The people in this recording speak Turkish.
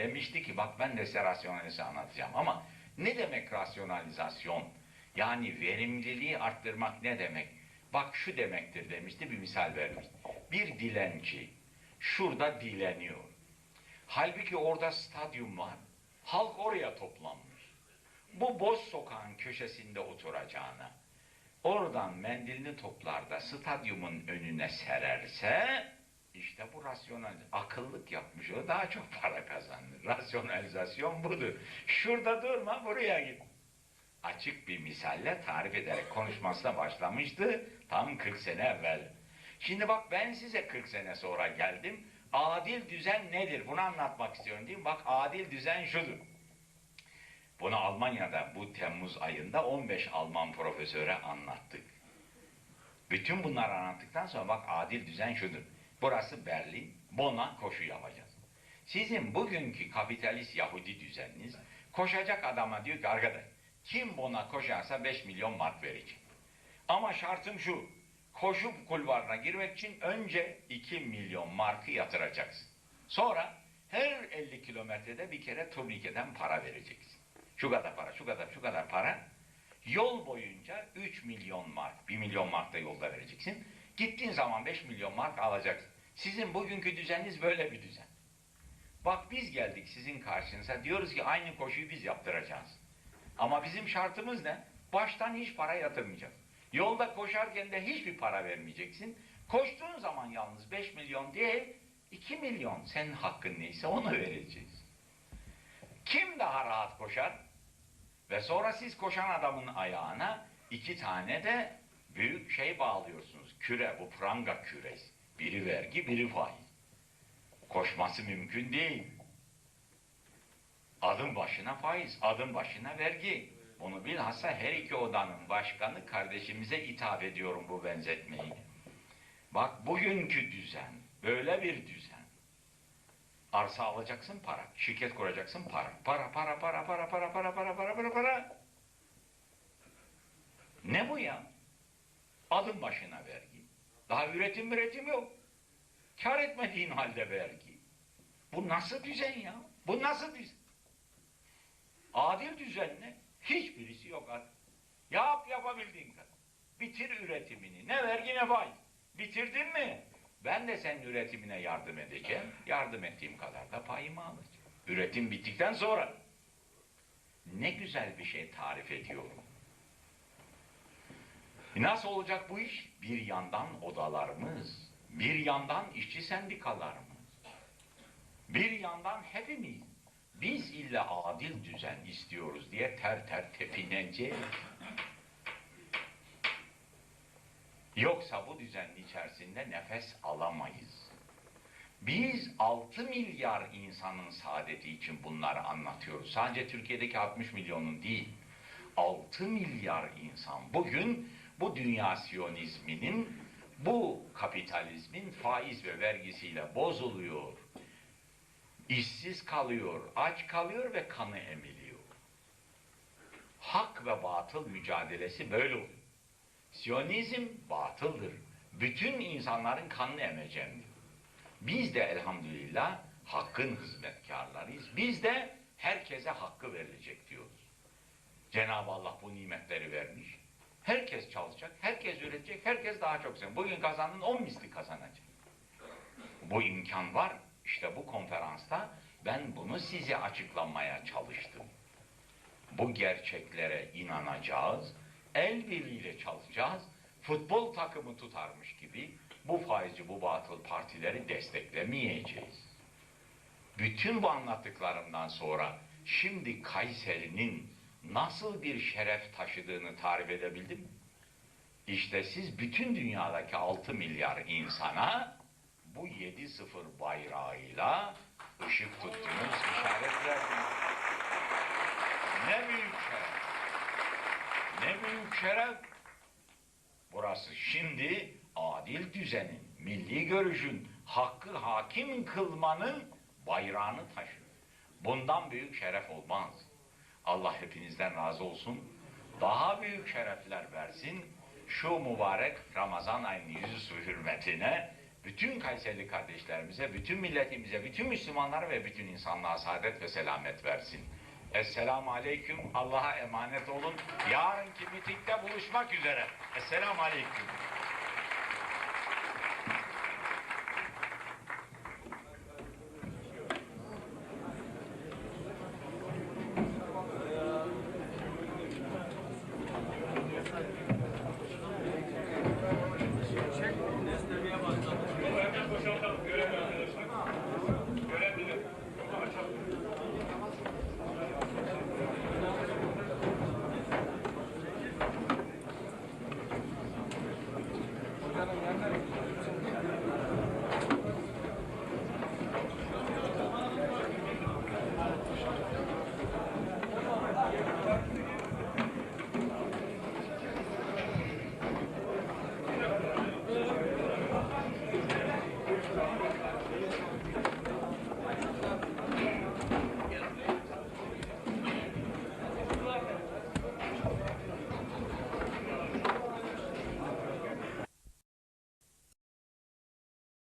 Demişti ki bak ben de size rasyonalize anlatacağım ama ne demek rasyonalizasyon? Yani verimliliği arttırmak ne demek? Bak şu demektir demişti bir misal vermiş. Bir dilenci şurada dileniyor. Halbuki orada stadyum var. Halk oraya toplanmış. Bu boş sokağın köşesinde oturacağına oradan mendilini toplar da stadyumun önüne sererse işte bu rasyonel akıllık yapmış o daha çok para kazanır. Rasyonalizasyon budur. Şurada durma buraya git. Açık bir misalle tarif ederek konuşmasına başlamıştı tam 40 sene evvel. Şimdi bak ben size 40 sene sonra geldim. Adil düzen nedir? Bunu anlatmak istiyorum mi? Bak adil düzen şudur. Bunu Almanya'da bu Temmuz ayında 15 Alman profesöre anlattık. Bütün bunları anlattıktan sonra bak adil düzen şudur. Burası Berlin, Bonn'a koşu yapacağız. Sizin bugünkü kapitalist Yahudi düzeniniz koşacak adama diyor ki arkadaş kim Bonn'a koşarsa 5 milyon mark verecek. Ama şartım şu, koşu kulvarına girmek için önce 2 milyon markı yatıracaksın. Sonra her 50 kilometrede bir kere turnikeden para vereceksin. Şu kadar para, şu kadar, şu kadar para. Yol boyunca 3 milyon mark, 1 milyon mark da yolda vereceksin. Gittiğin zaman 5 milyon mark alacaksın. Sizin bugünkü düzeniniz böyle bir düzen. Bak biz geldik sizin karşınıza diyoruz ki aynı koşuyu biz yaptıracağız. Ama bizim şartımız ne? Baştan hiç para yatırmayacağız. Yolda koşarken de hiçbir para vermeyeceksin. Koştuğun zaman yalnız 5 milyon değil, 2 milyon senin hakkın neyse onu vereceğiz. Kim daha rahat koşar? Ve sonra siz koşan adamın ayağına iki tane de büyük şey bağlıyorsunuz. Küre, bu pranga küresi. Biri vergi, biri faiz. Koşması mümkün değil. Adım başına faiz, adım başına vergi. Bunu bilhassa her iki odanın başkanı kardeşimize ithaf ediyorum bu benzetmeyi. Bak bugünkü düzen, böyle bir düzen. Arsa alacaksın para, şirket kuracaksın para. Para, para, para, para, para, para, para, para, para, para. Ne bu ya? Adım başına vergi. Daha üretim üretim yok. Kar etmediğin halde vergi. Bu nasıl düzen ya? Bu nasıl düzen? Adil düzen ne? Hiçbirisi yok artık. Yap yapabildiğin kadar. Bitir üretimini. Ne vergi ne faiz. Bitirdin mi? Ben de senin üretimine yardım edeceğim. Yardım ettiğim kadar da payımı alacağım. Üretim bittikten sonra ne güzel bir şey tarif ediyorum. Nasıl olacak bu iş? Bir yandan odalarımız, bir yandan işçi sendikalarımız, bir yandan hepimiz. Biz illa adil düzen istiyoruz diye ter ter tepineceğiz. Yoksa bu düzenin içerisinde nefes alamayız. Biz 6 milyar insanın saadeti için bunları anlatıyoruz. Sadece Türkiye'deki 60 milyonun değil. 6 milyar insan bugün bu dünya siyonizminin, bu kapitalizmin faiz ve vergisiyle bozuluyor. İşsiz kalıyor, aç kalıyor ve kanı emiliyor. Hak ve batıl mücadelesi böyle oluyor. Siyonizm batıldır. Bütün insanların kanını emeceğim diyor. Biz de elhamdülillah hakkın hizmetkarlarıyız. Biz de herkese hakkı verilecek diyoruz. Cenab-ı Allah bu nimetleri vermiş. Herkes çalışacak, herkes üretecek, herkes daha çok sen. Bugün kazandın on misli kazanacak. Bu imkan var. İşte bu konferansta ben bunu size açıklamaya çalıştım. Bu gerçeklere inanacağız, el birliğiyle çalışacağız, futbol takımı tutarmış gibi bu faizci, bu batıl partileri desteklemeyeceğiz. Bütün bu anlattıklarımdan sonra şimdi Kayseri'nin nasıl bir şeref taşıdığını tarif edebildim? İşte siz bütün dünyadaki 6 milyar insana bu 7-0 bayrağıyla ışık tuttunuz, işaret verdiniz. Ne büyük şeref. Ne büyük şeref. Burası şimdi adil düzenin, milli görüşün, hakkı hakim kılmanın bayrağını taşır. Bundan büyük şeref olmaz. Allah hepinizden razı olsun. Daha büyük şerefler versin. Şu mübarek Ramazan ayının yüzü hürmetine bütün Kayserili kardeşlerimize, bütün milletimize, bütün Müslümanlara ve bütün insanlığa saadet ve selamet versin. Esselamu Aleyküm. Allah'a emanet olun. Yarınki mitingde buluşmak üzere. Esselamu Aleyküm.